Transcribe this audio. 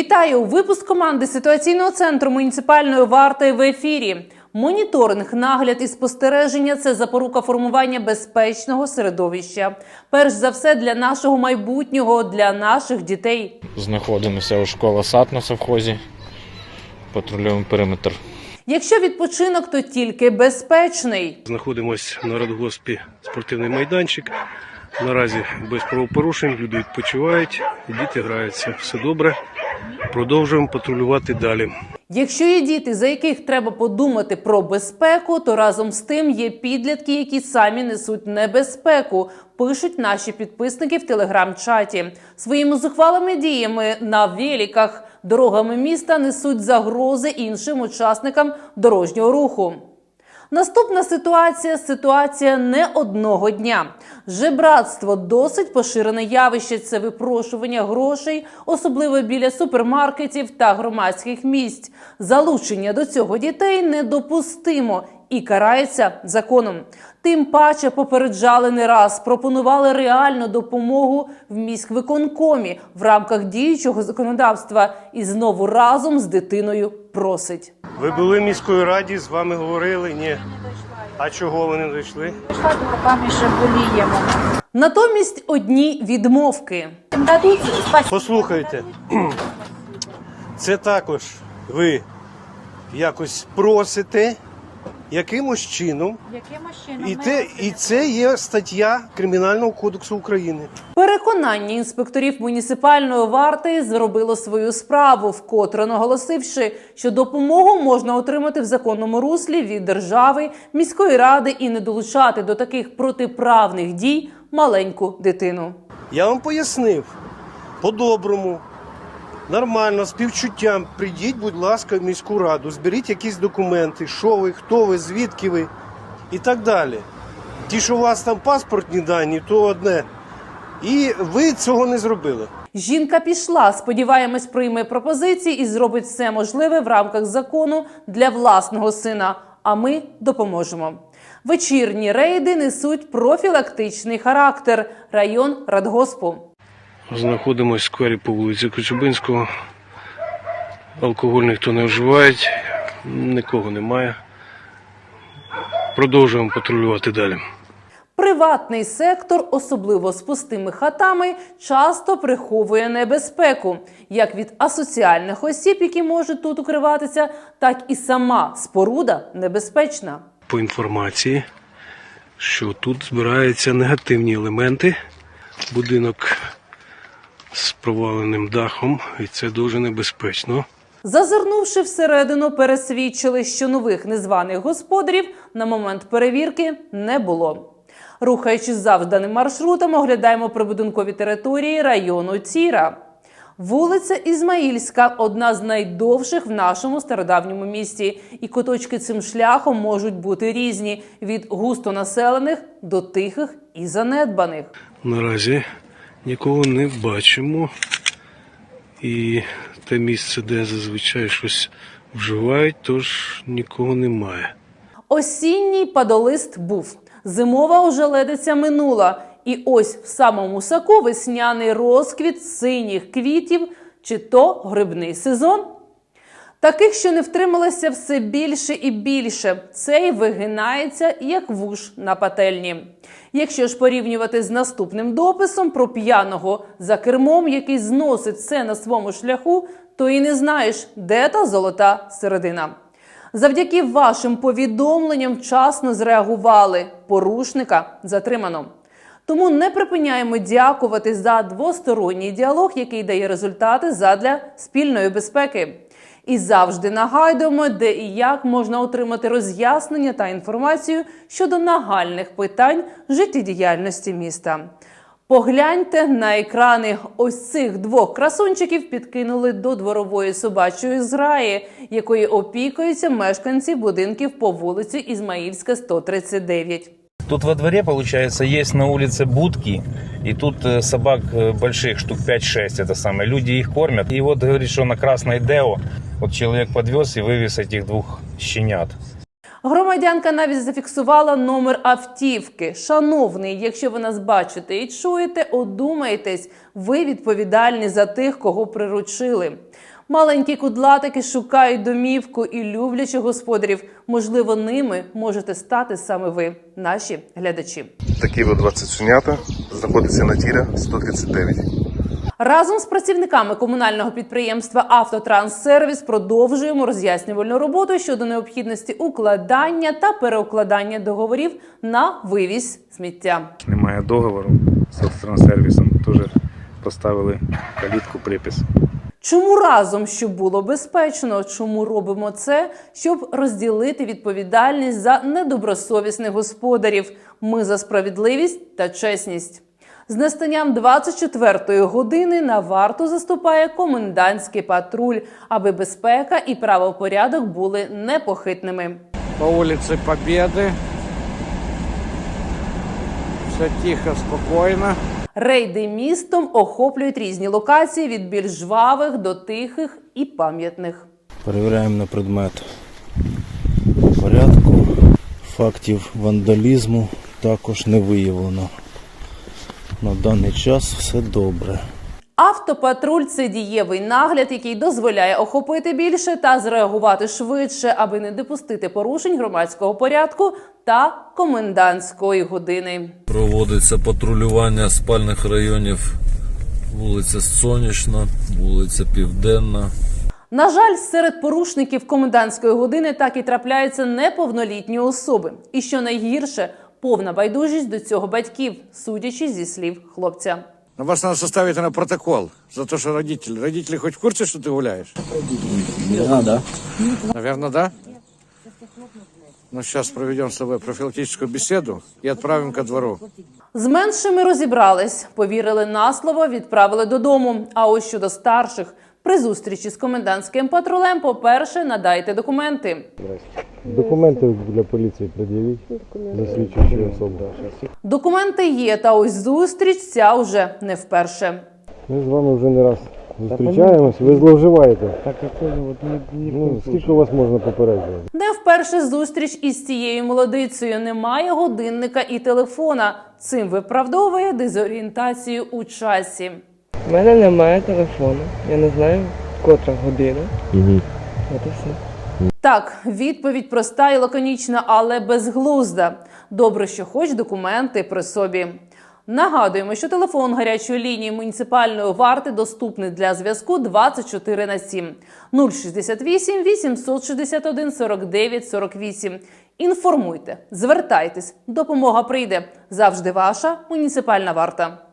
Вітаю! Випуск команди ситуаційного центру муніципальної варти в ефірі. Моніторинг, нагляд і спостереження це запорука формування безпечного середовища. Перш за все для нашого майбутнього, для наших дітей. Знаходимося у школа сад на совхозі. Патрулюємо периметр. Якщо відпочинок, то тільки безпечний. Знаходимось на радгоспі спортивний майданчик. Наразі без правопорушень, люди відпочивають, діти граються. Все добре. Продовжуємо патрулювати далі. Якщо є діти, за яких треба подумати про безпеку, то разом з тим є підлітки, які самі несуть небезпеку. Пишуть наші підписники в телеграм-чаті. Своїми зухвалими діями на великах дорогами міста несуть загрози іншим учасникам дорожнього руху. Наступна ситуація ситуація не одного дня. Жебратство досить поширене явище. Це випрошування грошей, особливо біля супермаркетів та громадських місць. Залучення до цього дітей недопустимо і карається законом. Тим паче попереджали не раз, пропонували реальну допомогу в міськвиконкомі в рамках діючого законодавства і знову разом з дитиною просить. Ви були в міської раді, з вами говорили? Ні. А чого ви не дійшли? Пришла руками Жигуліємо. Натомість одні відмовки. Послухайте, це також ви якось просите якимось чином, Якимось чином і, ми те, і це є стаття Кримінального кодексу України. Переконання інспекторів муніципальної варти зробило свою справу, вкотре наголосивши, що допомогу можна отримати в законному руслі від держави, міської ради і не долучати до таких протиправних дій маленьку дитину. Я вам пояснив по-доброму, нормально, співчуттям. Прийдіть, будь ласка, в міську раду, зберіть якісь документи, що ви, хто ви, звідки ви і так далі. Ті, що у вас там паспортні дані, то одне. І ви цього не зробили. Жінка пішла. Сподіваємось, прийме пропозиції і зробить все можливе в рамках закону для власного сина. А ми допоможемо. Вечірні рейди несуть профілактичний характер. Район Радгоспу. Знаходимося в сквері по вулиці Кочубинського. Алкоголь ніхто не вживає, нікого немає. Продовжуємо патрулювати далі. Приватний сектор, особливо з пустими хатами, часто приховує небезпеку як від асоціальних осіб, які можуть тут укриватися, так і сама споруда небезпечна. По інформації, що тут збираються негативні елементи. Будинок з проваленим дахом, і це дуже небезпечно. Зазирнувши всередину, пересвідчили, що нових незваних господарів на момент перевірки не було. Рухаючись завданим маршрутом, оглядаємо прибудинкові території району Тіра. Вулиця Ізмаїльська одна з найдовших в нашому стародавньому місті, і куточки цим шляхом можуть бути різні від густонаселених до тихих і занедбаних. Наразі нікого не бачимо. І те місце, де зазвичай щось вживають, тож нікого немає. Осінній падолист був. Зимова ожеледиця минула. І ось в самому саку весняний розквіт синіх квітів чи то грибний сезон. Таких, що не втрималося все більше і більше, цей вигинається як вуш на пательні. Якщо ж порівнювати з наступним дописом про п'яного за кермом, який зносить все на своєму шляху, то і не знаєш, де та золота середина. Завдяки вашим повідомленням вчасно зреагували. Порушника затримано. Тому не припиняємо дякувати за двосторонній діалог, який дає результати задля спільної безпеки. І завжди нагадуємо, де і як можна отримати роз'яснення та інформацію щодо нагальних питань життєдіяльності міста. Погляньте на екрани. Ось цих двох красунчиків підкинули до дворової собачої зграї, якої опікуються мешканці будинків по вулиці Ізмаїльська, 139. Тут во дворе, получается, есть на улице будки, и тут э, собак э, больших, штук 5-6, это самое. Люди их кормят. И вот говорит, что на Красной Део вот человек подвез и вывез этих двух щенят. Громадянка навіть зафіксувала номер автівки. Шановний, якщо ви нас бачите і чуєте, одумайтесь, ви відповідальні за тих, кого приручили. Маленькі кудлатики шукають домівку і люблячи господарів. Можливо, ними можете стати саме ви, наші глядачі. Такі от 20 сунята знаходиться на тіра 139. Разом з працівниками комунального підприємства Автотранссервіс продовжуємо роз'яснювальну роботу щодо необхідності укладання та переукладання договорів на вивіз сміття. немає договору з автотранссервісом, теж поставили калітку припис. Чому разом, щоб було безпечно? Чому робимо це? Щоб розділити відповідальність за недобросовісних господарів. Ми за справедливість та чесність. З настанням 24-ї години на варту заступає комендантський патруль, аби безпека і правопорядок були непохитними. по улице Победы. Все тихо, спокойно. Рейди містом охоплюють різні локації від більш жвавих до тихих і пам'ятних. Перевіряємо на предмет порядку. Фактів вандалізму також не виявлено. На даний час все добре. Автопатруль це дієвий нагляд, який дозволяє охопити більше та зреагувати швидше, аби не допустити порушень громадського порядку та комендантської години. Проводиться патрулювання спальних районів вулиця Сонячна, вулиця Південна. На жаль, серед порушників комендантської години так і трапляються неповнолітні особи. І що найгірше, повна байдужість до цього батьків, судячи зі слів хлопця. Но вас надо составить на протокол за то, что родители. Родители хоть в курсе, что ты гуляешь? Да, да. Наверное, да? Ну, сейчас проведем с тобой профилактическую беседу и отправим ко двору. З меншими розібрались, повірили на слово, відправили додому. А ось щодо старших, при зустрічі з комендантським патрулем, по-перше, надайте документи. Документи для поліції пред'явіть. Засвідчуючи особу. Документи є, та ось зустріч ця вже не вперше. Ми з вами вже не раз зустрічаємось, ви зловживаєте. Так, ну, скільки у вас можна попереджувати? Не вперше зустріч із цією молодицею. Немає годинника і телефона. Цим виправдовує дезорієнтацію у часі. У мене немає телефону. Я не знаю, котра година. Угу. І все. Так, відповідь проста і лаконічна, але безглузда. Добре, що хоч документи при собі. Нагадуємо, що телефон гарячої лінії муніципальної варти доступний для зв'язку 24 на 7 068 861 49 48. Інформуйте, звертайтесь, допомога прийде. Завжди ваша муніципальна варта.